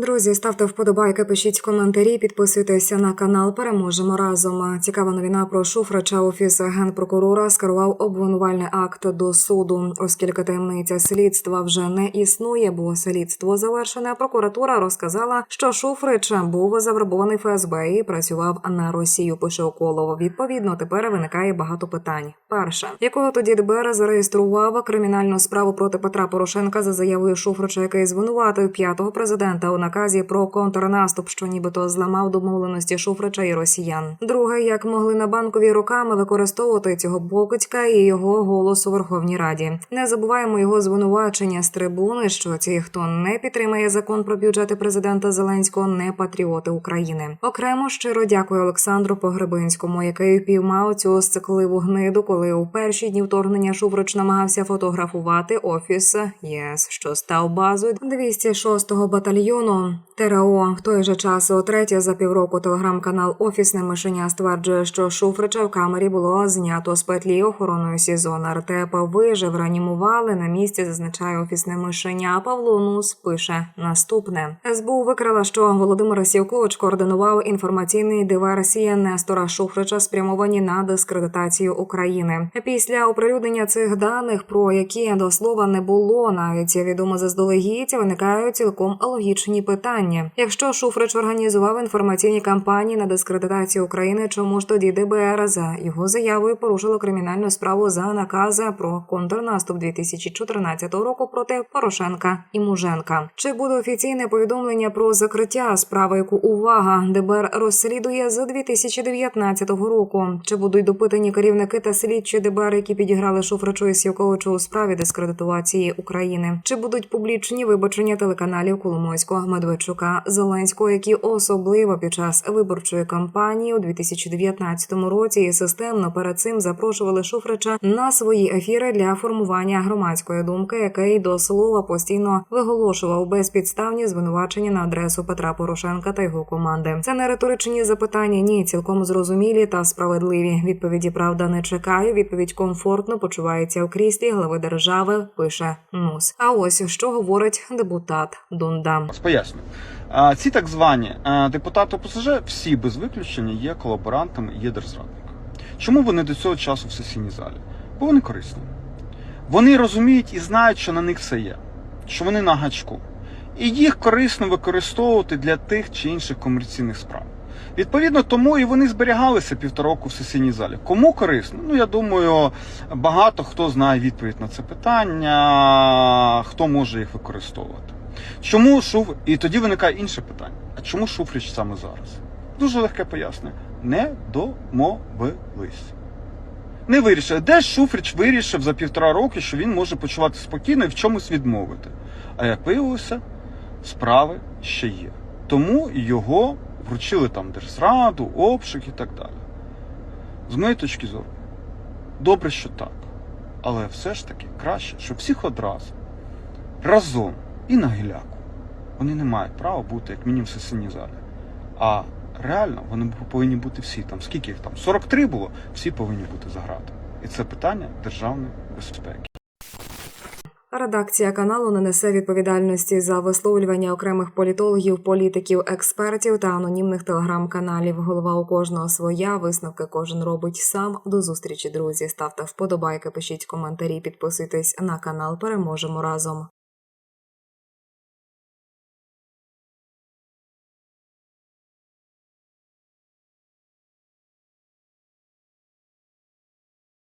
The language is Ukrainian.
Друзі, ставте вподобайки, пишіть коментарі, підписуйтеся на канал. Переможемо разом. Цікава новина про Шуфрича. Офіс генпрокурора скерував обвинувальний акт до суду, оскільки таємниця слідства вже не існує, бо слідство завершене. Прокуратура розказала, що Шуфрич був завербований ФСБ і працював на Росію. Пише Уколов. Відповідно, тепер виникає багато питань. Перше, якого тоді ДБР зареєстрував кримінальну справу проти Петра Порошенка за заявою Шуфрича, який звинуватив п'ятого президента у наказі про контрнаступ, що нібито зламав домовленості Шуфрича і росіян. Друге, як могли на банкові руками використовувати цього покидька і його голос у Верховній Раді. Не забуваємо його звинувачення з трибуни, що ці, хто не підтримає закон про бюджети президента Зеленського, не патріоти України. Окремо щиро дякую Олександру Погребинському, який піймав цю сцикливу гниду, коли у перші дні вторгнення Шуфрич намагався фотографувати офіс ЄС, що став базою 206-го батальйону home ТРО. В той же час у третє за півроку телеграм-канал Офісне мишеня стверджує, що Шуфрича в камері було знято з петлі охороною СІЗО. Нартепа вижив, реанімували на місці. Зазначає офісне мишеня. Павло Нус пише наступне: СБУ викрила, що Володимир Сівкович координував інформаційні диверсії Нестора Шуфрича, спрямовані на дискредитацію України. Після оприлюднення цих даних, про які до слова не було навіть відомо заздалегідь, виникають цілком логічні питання. Якщо Шуфрич організував інформаційні кампанії на дискредитацію України, чому ж тоді ДБР за його заявою порушило кримінальну справу за накази про контрнаступ 2014 року проти Порошенка і Муженка? Чи буде офіційне повідомлення про закриття справи, яку увага ДБР розслідує з 2019 року? Чи будуть допитані керівники та слідчі ДБР, які підіграли Шуфричу і Сівковичу у справі дискредитації України? Чи будуть публічні вибачення телеканалів Коломойського, Медведчука, Зеленського, які особливо під час виборчої кампанії у 2019 році системно перед цим запрошували Шуфрича на свої ефіри для формування громадської думки, який до слова постійно виголошував безпідставні звинувачення на адресу Петра Порошенка та його команди. Це не риторичні запитання, ні, цілком зрозумілі та справедливі. Відповіді правда не чекаю. Відповідь комфортно почувається у кріслі глави держави. Пише Нус. А ось що говорить депутат Дунда. Поясню. Ці так звані депутати ОПЗЖ всі без виключення є колаборантами, є держзрадниками. Чому вони до цього часу в сесійній залі? Бо вони корисні. Вони розуміють і знають, що на них все є, що вони на гачку. І їх корисно використовувати для тих чи інших комерційних справ. Відповідно, тому і вони зберігалися півтора року в сесійній залі. Кому корисно? Ну я думаю, багато хто знає відповідь на це питання, хто може їх використовувати. Чому Шуф... І тоді виникає інше питання. А чому Шуфрич саме зараз? Дуже легке пояснення. Не домовились. Не вирішили. Де Шуфрич вирішив за півтора роки, що він може почувати спокійно і в чомусь відмовити. А як виявилося, справи ще є. Тому його вручили там держзраду, обшук і так далі. З моєї точки зору, добре, що так. Але все ж таки краще, щоб всіх одразу разом і на гіляку. Вони не мають права бути як мінімум в залі. А реально вони повинні бути всі там. Скільки їх там? 43 було, всі повинні бути за гратами. І це питання державної безпеки. Редакція каналу не несе відповідальності за висловлювання окремих політологів, політиків, експертів та анонімних телеграм-каналів. Голова у кожного своя. Висновки кожен робить сам. До зустрічі, друзі. Ставте вподобайки, пишіть коментарі, підписуйтесь на канал. Переможемо разом.